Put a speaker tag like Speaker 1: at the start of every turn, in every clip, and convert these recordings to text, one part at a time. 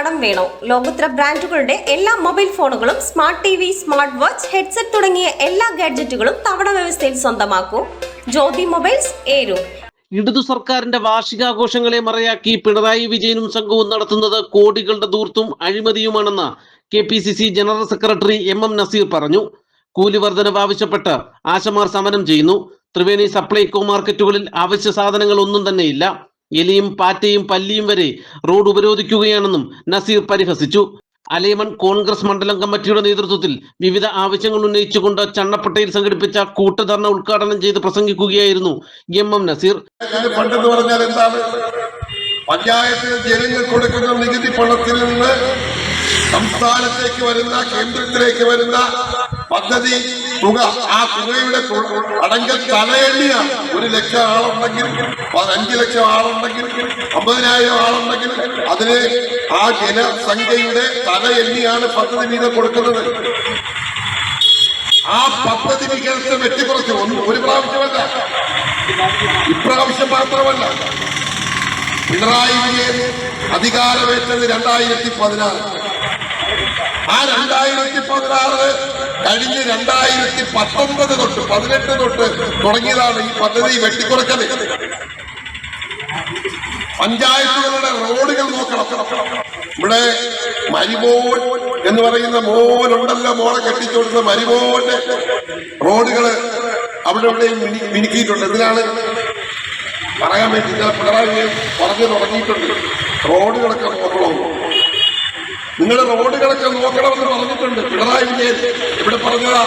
Speaker 1: കടം വേണോ? ലോകോത്തര ബ്രാൻഡുകളുടെ എല്ലാ മൊബൈൽ ഫോണുകളും smart T V smart watch headset തുടങ്ങിയ എല്ലാ ഗാഡ്ജറ്റുകളും തവണ വ്യവസ്ഥയിൽ സ്വന്തമാക്കൂ. ജ്യോതി മൊബൈൽസ് ഏരു.
Speaker 2: ഇടതു സർക്കാരിന്റെ വാർഷികാഘോഷങ്ങളെ മറയാക്കി പിണറായി വിജയനും സംഘവും നടത്തുന്നത് കോടികളുടെ ദൂർത്തും അഴിമതിയുമാണെന്ന് K P C C general secretary M M Naseer പറഞ്ഞു. കൂലി വർധനവ് ആവശ്യപ്പെട്ട് ആശമാർ സമരം ചെയ്യുന്നു. ത്രിവേണി സപ്ലൈകോ മാർക്കറ്റുകളിൽ അവശ്യ സാധനങ്ങൾ ഒന്നും തന്നെയില്ല. എലിയും പാറ്റയും പല്ലിയും വരെ റോഡ് ഉപരോധിക്കുകയാണെന്നും നസീർ പരിഹസിച്ചു. അലേമൺ കോൺഗ്രസ് മണ്ഡലം കമ്മിറ്റിയുടെ നേതൃത്വത്തിൽ വിവിധ ആവശ്യങ്ങൾ ഉന്നയിച്ചുകൊണ്ട് ചണ്ണപ്പട്ടയിൽ സംഘടിപ്പിച്ച കൂട്ടധർണ ഉദ്ഘാടനം ചെയ്ത് പ്രസംഗിക്കുകയായിരുന്നു എം എം നസീർ.
Speaker 3: കൊടുക്കുന്ന നികുതി പണത്തിൽ നിന്ന് സംസ്ഥാനത്തേക്ക് വരുന്ന കേന്ദ്രത്തിലേക്ക് വരുന്ന പദ്ധതി തുക ആ തുകയുടെ അടങ്കൽ തലയേണ്ടിയാണ് ഒരു ലക്ഷം ആളുണ്ടെങ്കിൽ അഞ്ച് ലക്ഷം ആളുണ്ടെങ്കിൽ അമ്പതിനായിരം ആളുണ്ടെങ്കിൽ അതിന് ആ ജനസംഖ്യയുടെ തലയെണ്ണിയാണ് പദ്ധതി വീതം കൊടുക്കുന്നത്. ആ പദ്ധതി വികസനം വെട്ടിക്കുറച്ചു ഒന്ന് ഒരു പ്രാവശ്യമല്ല. ഇപ്രാവശ്യം മാത്രമല്ല. പിണറായി വിജയൻ അധികാരമേറ്റത് രണ്ടായിരത്തി പതിനാറ്. ആ രണ്ടായിരത്തി പതിനാറ് കഴിഞ്ഞ് രണ്ടായിരത്തി പത്തൊമ്പത് തൊട്ട് പതിനെട്ട് തൊട്ട് തുടങ്ങിയതാണ് ഈ പദ്ധതി വെട്ടിക്കുറക്കൽ പഞ്ചായത്തുകളുടെ റോഡുകൾ നോക്കണം. ഇവിടെ മരിമോൻ എന്ന് പറയുന്ന മോനുണ്ടല്ലോ മോളെ കെട്ടിച്ചോടുന്ന മരിമോന്റെ റോഡുകൾ അവിടെ ഇവിടെയും മിനുക്കിയിട്ടുണ്ട്. എന്തിനാണ്? പറയാൻ വേണ്ടി പിണറായി പറഞ്ഞു തുടങ്ങിയിട്ടുണ്ട്. റോഡുകളൊക്കെ നിങ്ങൾ റോഡുകളൊക്കെ നോക്കണമെന്ന് പറഞ്ഞിട്ടുണ്ട്. പിണറായി വിജയൻ ഇവിടെ പറഞ്ഞതാ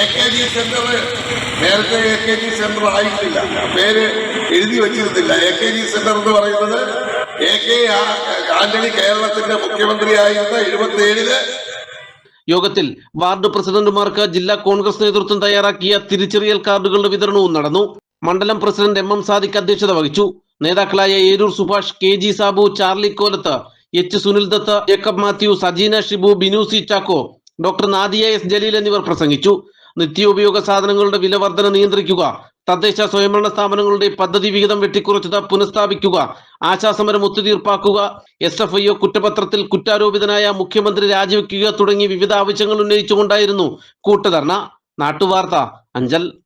Speaker 3: എ കെ ജി സെന്റർ നേരത്തെ എ കെ ജി സെന്റർ ആയിട്ടില്ല പേര് എഴുതി വെച്ചിരുന്നില്ല. എ കെ ജി സെന്റർ എന്ന് പറയുന്നത് എ കെ ആന്റണി കേരളത്തിന്റെ മുഖ്യമന്ത്രിയായിരുന്ന എഴുപത്തി ഏഴിൽ
Speaker 2: യോഗത്തിൽ വാർഡ് പ്രസിഡന്റുമാർക്ക് ജില്ലാ കോൺഗ്രസ് നേതൃത്വം തയ്യാറാക്കിയ തിരിച്ചറിയൽ കാർഡുകളുടെ വിതരണവും നടന്നു. മണ്ഡലം പ്രസിഡന്റ് എം എം സാദിഖ് അധ്യക്ഷത വഹിച്ചു. നേതാക്കളായ Eroor Subhash K G Sabu Charlie Kolath H Sunil Datta Jacob Mathew Sajeena Shibu ബിനുസി Chacko doctor Nadia S. Jaleel എന്നിവർ പ്രസംഗിച്ചു. നിത്യോപയോഗ സാധനങ്ങളുടെ വില വർധന നിയന്ത്രിക്കുക. തദ്ദേശ സ്വയംഭരണ സ്ഥാപനങ്ങളുടെ പദ്ധതി വിഹിതം വെട്ടിക്കുറച്ചത് പുനഃസ്ഥാപിക്കുക. ആശാസമരം ഒത്തുതീർപ്പാക്കുക. എസ്. എഫ്. ഐ. ഒ കുറ്റപത്രത്തിൽ കുറ്റാരോപിതനായ മുഖ്യമന്ത്രി രാജിവെക്കുക തുടങ്ങി വിവിധ ആവശ്യങ്ങൾ ഉന്നയിച്ചുകൊണ്ടായിരുന്നു കൂട്ടുധർണ. നാട്ടുവാർത്ത അഞ്ചൽ.